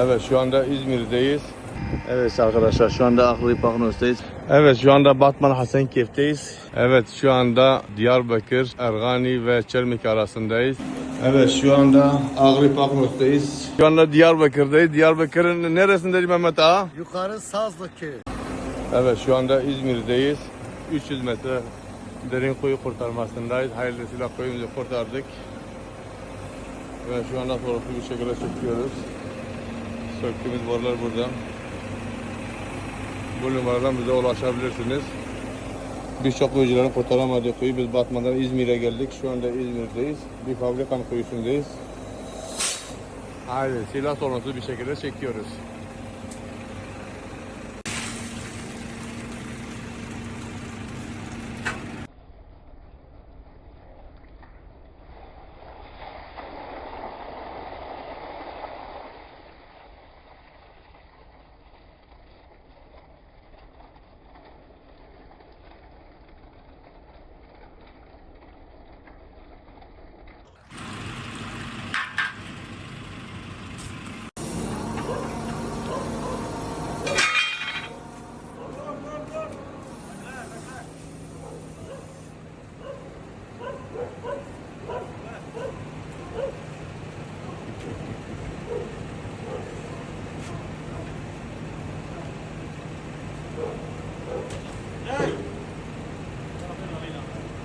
Evet şu anda İzmir'deyiz. Evet arkadaşlar şu anda Aklı Paknos'tayız. Evet şu anda Batman Hasankeyf'teyiz. Evet şu anda Diyarbakır, Ergani ve Çermik arasındayız. Evet şu anda Ağrı Paknos'tayız. Şu anda Diyarbakır'dayız. Diyarbakır'ın neresindeyiz Mehmet Ağa? Yukarı Sazlı Köyü. Evet şu anda İzmir'deyiz. 300 metre derin kuyu kurtarmasındayız. Hayırlısıyla kuyumuzu kurtardık. Ve şu anda sorumlu bir şekilde çekiyoruz. Söktüğümüz borular burada. Bu numaradan bize ulaşabilirsiniz. Birçok kuyucuların kurtaramadığı kuyu biz Batman'dan İzmir'e geldik. Şu anda İzmir'deyiz. Bir fabrikanın kuyusundayız. Ailesiyle sorunsuz bir şekilde çekiyoruz.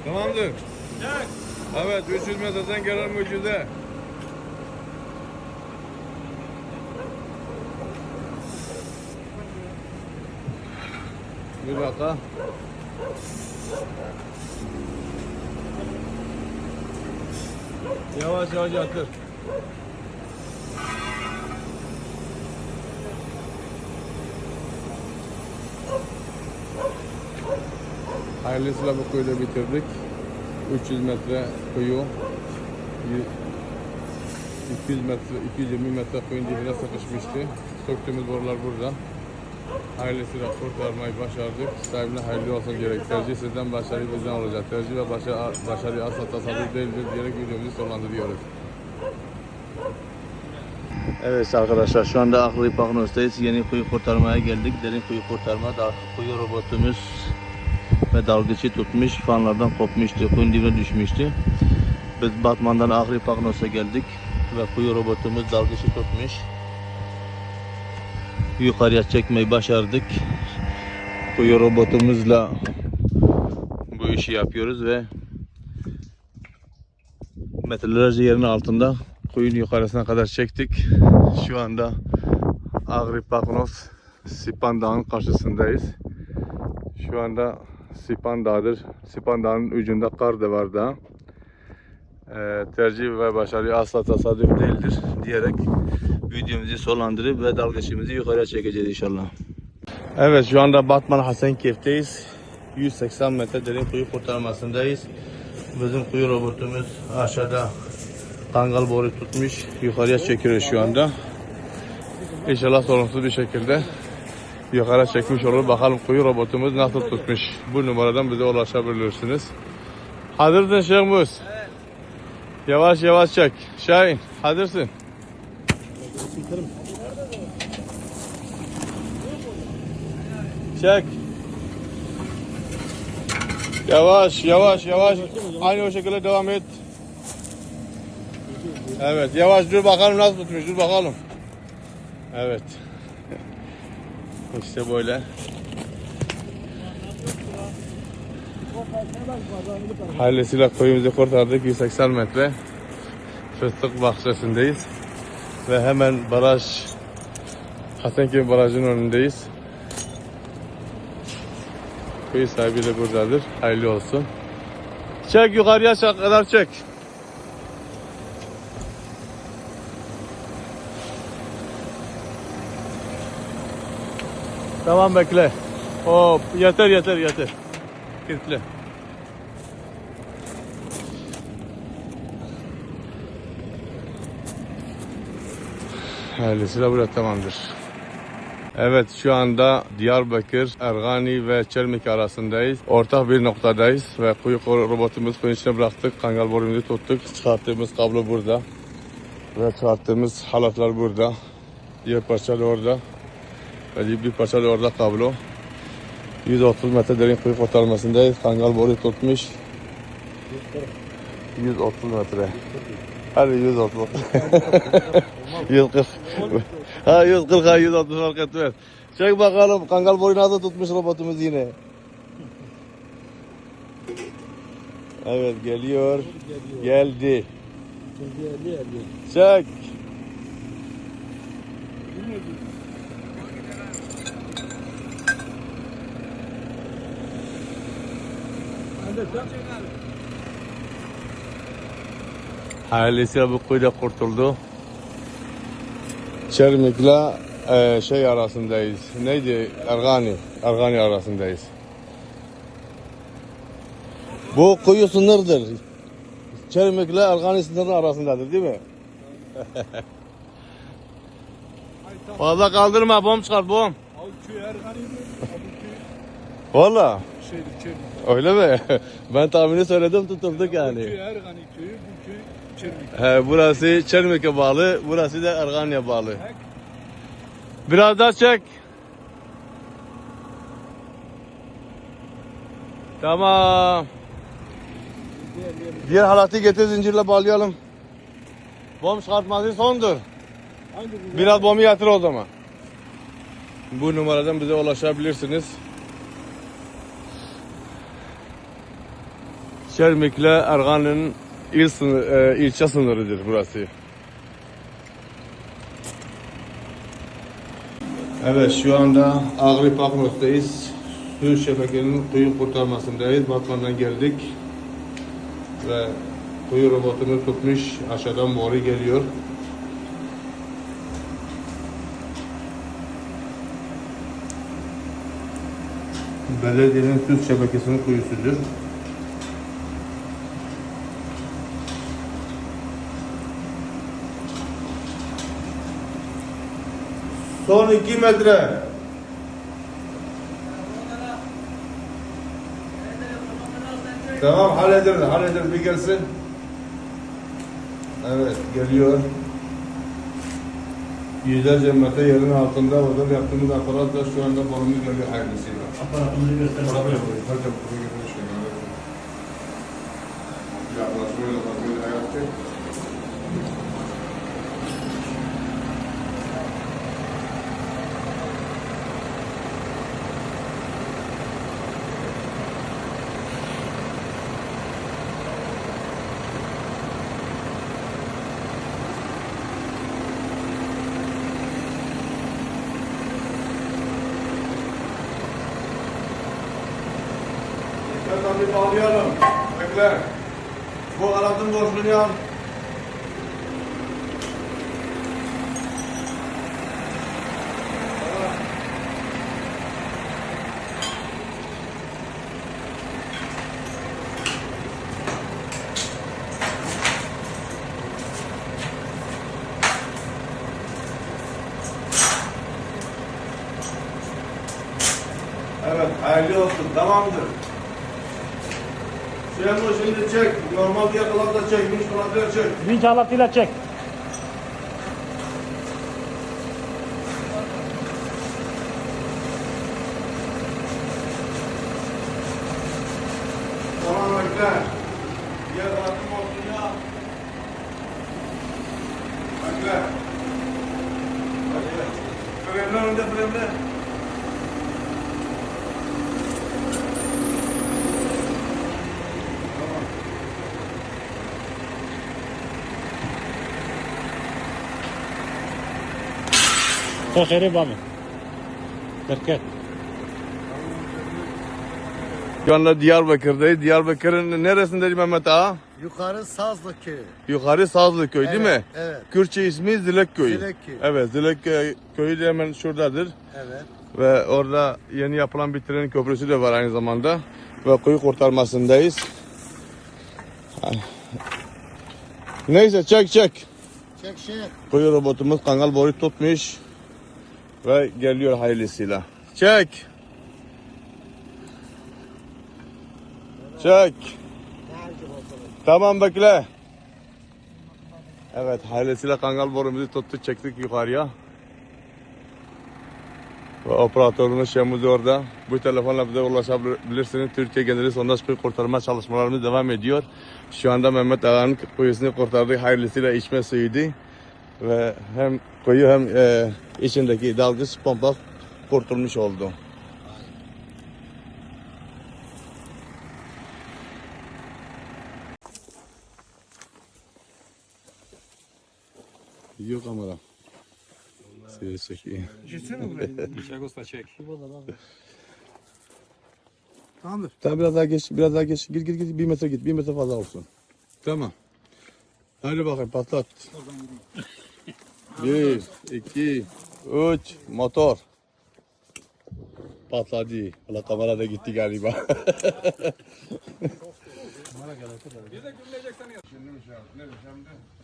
Tamamdır. Evet 300 metreden gelen mucize. Bir dakika. Yavaş yavaş yatır. Hayırlısıyla bu kuyuda bitirdik. 300 metre kuyu. y- 200 metre, 220 metre kuyun dibine sıkışmıştı. Söktüğümüz borular burada. Hayırlısıyla kurtarmayı başardık. Sahibine hayırlı olsun gerek. Tercih sizden başarı bizden olacak. Tercih ve başarı, başarı asla tasarruf değildir diyerek videomuzu sonlandırıyoruz. Evet arkadaşlar şu anda Aklı Paknos'tayız. Yeni kuyu kurtarmaya geldik. Derin kuyu kurtarma. Da, kuyu robotumuz ve dalgıcı tutmuş. Fanlardan kopmuştu. Kuyun dibine düşmüştü. Biz Batman'dan Aklı Paknos'a geldik. Ve kuyu robotumuz dalgıcı tutmuş. Yukarıya çekmeyi başardık. Kuyu robotumuzla bu işi yapıyoruz ve metrelerce yerin altında kuyun yukarısına kadar çektik. Şu anda Ağrı Paknos Sipan Dağı'nın karşısındayız. Şu anda Sipan Dağı'dır. Sipan Dağı'nın ucunda kar da var daha. Ee, tercih ve başarı asla tesadüf değildir diyerek videomuzu sonlandırıp ve dalgıçımızı yukarıya çekeceğiz inşallah. Evet şu anda Batman Hasankeyf'teyiz. 180 metre derin kuyu kurtarmasındayız. Bizim kuyu robotumuz aşağıda kangal boru tutmuş. Yukarıya çekiyor şu anda. İnşallah sorunsuz bir şekilde yukarı çekmiş olur. Bakalım kuyu robotumuz nasıl tutmuş. Bu numaradan bize ulaşabilirsiniz. Hazırsın Şeyh Mus. Yavaş yavaş çek. Şahin hazırsın. Çek. Yavaş yavaş yavaş. Aynı o şekilde devam et. Evet yavaş dur bakalım nasıl tutmuş dur bakalım. Evet. İşte böyle. Hayırlısıyla koyumuzu kurtardık 180 metre. Fıstık bahçesindeyiz. Ve hemen baraj Hasanköy Barajı'nın önündeyiz. Kuyu sahibi de buradadır. Hayırlı olsun. Çek yukarıya kadar çek. Tamam bekle. Hop yeter yeter yeter. Kilitle. Hayırlısıyla burada tamamdır. Evet şu anda Diyarbakır, Ergani ve Çelmik arasındayız. Ortak bir noktadayız ve kuyu robotumuz kuyun içine bıraktık. Kangal borumuzu tuttuk. Çıkarttığımız kablo burada. Ve çıkarttığımız halatlar burada. Diğer parça da orada. Ve bir parça da orada kablo. 130 metre derin kuyu kurtarmasındayız. Kangal boru tutmuş. 130 metre. Hadi 130. 140. ha 140 ha 160 fark etmez. Çek bakalım kangal boyu nasıl tutmuş robotumuz yine. Evet geliyor. Geldi. Çek. Ailesiyle bu kuyuda kurtuldu. Çermik'le e, şey arasındayız. Neydi? Ergani. Ergani arasındayız. Bu kuyu sınırdır. Çermik'le Ergani sınırı arasındadır değil mi? Fazla kaldırma bom çıkar bom. Valla şeydi Çermik. öyle mi? ben tahmini söyledim tutulduk Köy yani. Ergani köyü, bu köy Çermik. He, burası Çermik'e bağlı, burası da Ergani'ye bağlı. Biraz daha çek. Tamam. Diğer halatı getir zincirle bağlayalım. Bom çıkartması sondur. Bu? Biraz bomu yatır o zaman. Bu numaradan bize ulaşabilirsiniz. Çermik'le Ergan'ın il sınır, e, ilçe sınırıdır burası. Evet şu anda Ağrı Paknos'tayız. Su şebekenin kuyu kurtarmasındayız. Batman'dan geldik. Ve kuyu robotunu tutmuş. Aşağıdan boru geliyor. Belediyenin süs şebekesinin kuyusudur. Son iki metre. Tamam hallederiz, hallederiz bir gelsin. Evet, geliyor. Yüzlerce metre yerin altında orada yaptığımız aparat da şu anda borumuz geliyor hayırlısıyla. Aparatımızı gösterin. Para yapıyor. Bir bağlayalım. Bekle. Bu alatın boşluğunu al. Evet, hayırlı olsun. Tamamdır. Bu şimdi çek. Normal diye kulakla çek. Vinç kulakla çek. Vinç halatıyla çek. Tamam bekle. Diğer kulakın olsun ya. Bekle. Bekle. Fremle önde fremle. Bami. Berket. Şu anda Diyarbakır'dayız. Diyarbakır'ın neresindeydi Mehmet Ağa? Yukarı Sazlı köyü. Yukarı Sazlı köy değil mi? Evet. Kürtçe ismi Zilek köyü. Zilek köyü. Evet Zilek köyü, köyü de hemen şuradadır. Evet. Ve orada yeni yapılan bir tren köprüsü de var aynı zamanda. Ve kuyu kurtarmasındayız. Neyse çek çek. Çek şey. Kuyu robotumuz kangal boru tutmuş. Ve geliyor hayırlısıyla. Çek. Çek. Tamam bekle. Evet hayırlısıyla kangal borumuzu tuttu çektik yukarıya. Ve operatörümüz Şemuz orada. Bu telefonla bize ulaşabilirsiniz. Türkiye geneli sondaj kuyu kurtarma çalışmalarımız devam ediyor. Şu anda Mehmet Ağa'nın kuyusunu kurtardık. Hayırlısıyla içme suyuydu. Ve hem kuyu hem e, içindeki dalgıç pompa kurtulmuş oldu. Yok kamera. Seyir çekiyor. Tamamdır. Tamam biraz daha geç, biraz daha geç. Gir gir gir. Bir metre git. Bir metre fazla olsun. Tamam. Hadi bakayım patlat. Bir, iki, üç, motor. Patladı. Valla kamera da gitti galiba. çek bant yeri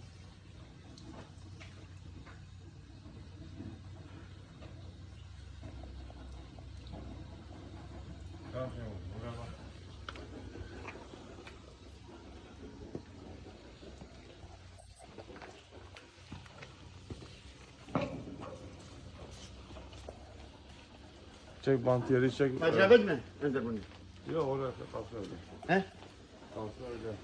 çek. Acabet mi? Nedir bunu? Yok orada kalsın öyle. He? Kalsın öyle.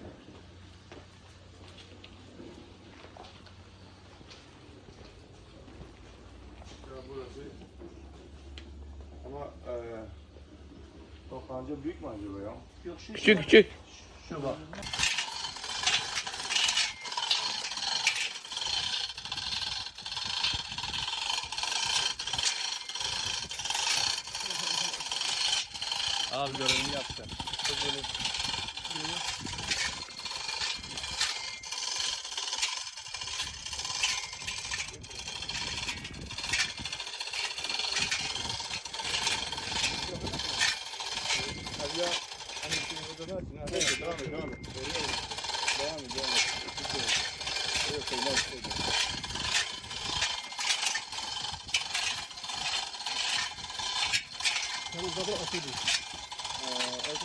Burası ama eee o kanca büyük mü acaba ya? Yok şu Küçük küçük. şu bak. Abi görevini yaptı.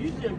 Vídeo,